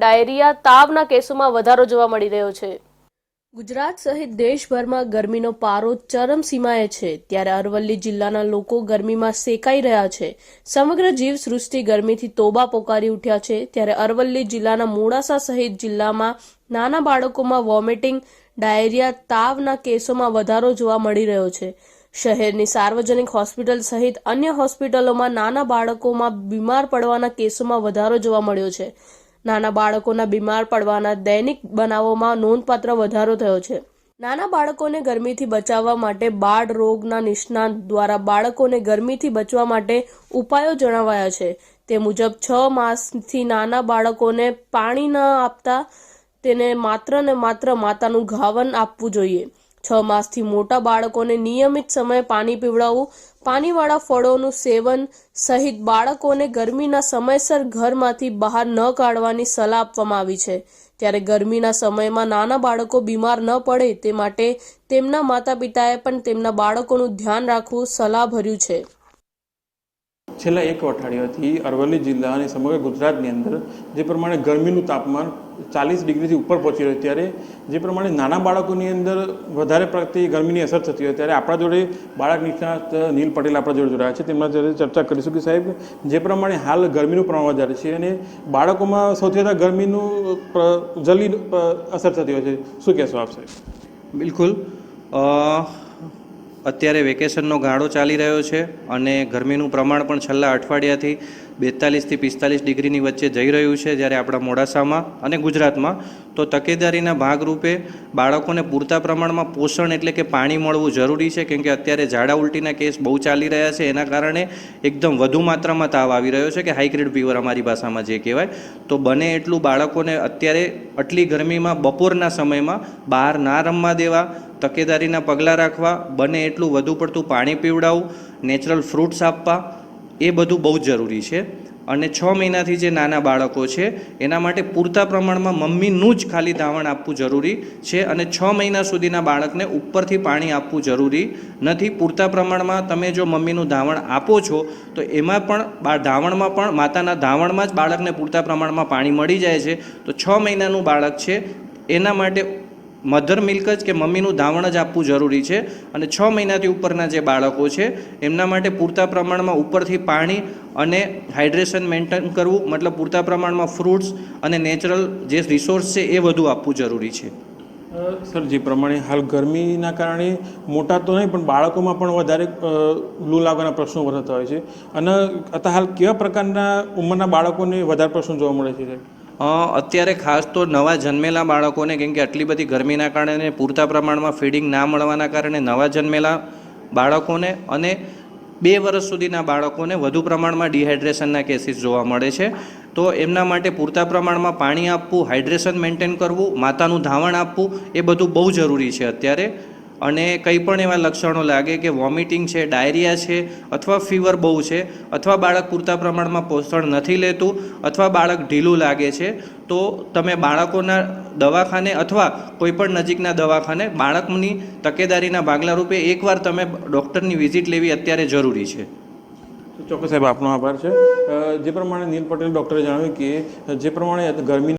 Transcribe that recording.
Diarrhoea તાવના કેસોમાં વધારો જોવા મળી રહ્યો છે. ગુજરાત સહિત દેશભરમાં ગરમીનો પારો ચરમસીમાએ છે. ત્યારે અરવલ્લી જિલ્લાના લોકો ગરમીમાં સેકાઈ રહ્યા છે. સમગ્ર જીવસૃષ્ટિ ગરમીથી તોબા પોકારી ઉઠ્યા છે. ત્યારે અરવલ્લી જિલ્લાના મોડાસા સહિત જિલ્લામાં નાના બાળકોમાં વોમિટિંગ, ડાયરિયા તાવના કેસોમાં વધારો જોવા મળી રહ્યો છે. શહેરની સાર્વજનિક હોસ્પિટલ સહિત અન્ય હોસ્પિટલોમાં નાના બાળકોમાં બીમાર પડવાના કેસોમાં વધારો જોવા મળ્યો છે. નાના બાળકોના બીમાર પડવાના દૈનિક બનાવોમાં નોંધપાત્ર વધારો થયો છે. નાના બાળકોને ગરમીથી બચાવવા માટે બાળ રોગના નિષ્ણાત દ્વારા બાળકોને ગરમીથી બચવા માટે ઉપાયો જણાવાયા છે. તે મુજબ છ માસથી નાના બાળકોને પાણી ન આપતા તેને માત્ર ને માત્ર માતાનું ઘાવન આપવું જોઈએ. છ માસથી મોટા બાળકોને નિયમિત સમયે પાણી પીવડાવવું, પાણીવાળા ફળોનું સેવન સહિત બાળકોને ગરમીના સમયસર ઘરમાંથી બહાર ન કાઢવાની સલાહ આપવામાં આવી છે. ત્યારે ગરમીના સમયમાં નાના બાળકો બીમાર ન પડે તે માટે તેમના માતા પિતાએ પણ તેમના બાળકોનું ધ્યાન રાખવું સલાહભર્યું છે. છેલ્લા એક અઠવાડિયાથી અરવલ્લી જિલ્લા અને સમગ્ર ગુજરાતની અંદર જે પ્રમાણે ગરમીનું તાપમાન ચાલીસ ડિગ્રીથી ઉપર પહોંચી રહ્યું ત્યારે જે પ્રમાણે નાના બાળકોની અંદર વધારે પ્રગતિ ગરમીની અસર થતી હોય ત્યારે આપણા જોડે બાળક નિષ્ણાત નીલ પટેલ આપણા જોડે જોડાયા છે. તેમના જોડે ચર્ચા કરીશું કે સાહેબ, જે પ્રમાણે હાલ ગરમીનું પ્રમાણ વધારે છે અને બાળકોમાં સૌથી વધારે ગરમીનું જલ્દી અસર થતી હોય છે. શું કહેશો આપ સાહેબ? બિલકુલ. અત્યારે વેકેશનનો ગાળો ચાલી રહ્યો છે અને ગરમીનું પ્રમાણ પણ છેલ્લા અઠવાડિયાથી બેતાલીસથી પિસ્તાલીસ ડિગ્રીની વચ્ચે જઈ રહ્યું છે જ્યારે આપણા મોડાસામાં અને ગુજરાતમાં તો તકેદારીના ભાગરૂપે બાળકોને પૂરતા પ્રમાણમાં પોષણ એટલે કે પાણી મળવું જરૂરી છે કેમ કે અત્યારે ઝાડા ઉલટીના કેસ બહુ ચાલી રહ્યા છે. એના કારણે એકદમ વધુ માત્રામાં તાવ આવી રહ્યો છે કે હાઈગ્રેડ ફીવર અમારી ભાષામાં જે કહેવાય. તો બને એટલું બાળકોને અત્યારે આટલી ગરમીમાં બપોરના સમયમાં બહાર ના રમવા દેવા તકેદારીના પગલાં રાખવા, બને એટલું વધુ પડતું પાણી પીવડાવવું નેચરલ ફ્રૂટ્સ આપવા, એ બધું બહુ જરૂરી છે. અને છ મહિનાથી જે નાના બાળકો છે, એના માટે પૂરતા પ્રમાણમાં મમ્મીનું જ ખાલી ધાવણ આપવું જરૂરી છે અને છ મહિના સુધીના બાળકને ઉપરથી પાણી આપવું જરૂરી નથી. પૂરતા પ્રમાણમાં તમે જો મમ્મીનું ધાવણ આપો છો, તો એમાં પણ ધાવણમાં પણ, માતાના ધાવણમાં જ બાળકને પૂરતા પ્રમાણમાં પાણી મળી જાય છે. તો છ મહિનાનું બાળક છે, એના માટે મધર મિલ્ક જ કે મમ્મીનું ધાવણ જ આપવું જરૂરી છે અને છ મહિનાથી ઉપરના જે બાળકો છે, એમના માટે પૂરતા પ્રમાણમાં ઉપરથી પાણી અને હાઇડ્રેશન મેન્ટેન કરવું, મતલબ પૂરતા પ્રમાણમાં ફ્રૂટ્સ અને નેચરલ જે રિસોર્સ છે એ વધુ આપવું જરૂરી છે. સર, જે પ્રમાણે હાલ ગરમીના કારણે મોટા તો નહીં, પણ બાળકોમાં પણ વધારે લૂ લાગવાના પ્રશ્નો વધતા હોય છે. અને અત્યારે હાલ કેવા પ્રકારના ઉંમરના બાળકોને વધારે પ્રશ્નો જોવા મળે છે, સાહેબ? અત્યારે ખાસ તો નવા જન્મેલા બાળકોને, કેમ કે આટલી બધી ગરમીના કારણે, પૂરતા પ્રમાણમાં ફીડિંગ ના મળવાના કારણે નવા જન્મેલા બાળકોને અને બે વર્ષ સુધીના બાળકોને વધુ પ્રમાણમાં ડિહાઇડ્રેશનના કેસીસ જોવા મળે છે. તો એમના માટે પૂરતા પ્રમાણમાં પાણી આપવું હાઇડ્રેશન મેન્ટેન કરવું માતાનું ધાવણ આપવું, એ બધું બહુ જરૂરી છે અત્યારે. અને કંઈ પણ એવા લક્ષણો લાગે કે વોમિટિંગ છે, ડાયરિયા છે અથવા ફીવર બહુ છે અથવા બાળક પૂરતા પ્રમાણમાં પોષણ નથી લેતું અથવા બાળક ઢીલું લાગે છે, તો તમે બાળકોના દવાખાને અથવા કોઈપણ નજીકના દવાખાને બાળકની તકેદારીના ભાગલા રૂપે એકવાર તમે ડૉક્ટરની વિઝિટ લેવી અત્યારે જરૂરી છે. ચોક્કસ સાહેબ, આપનો આભાર છે. જે પ્રમાણે નીલ પટેલ ડૉક્ટરે જણાવ્યું કે જે પ્રમાણે ગરમી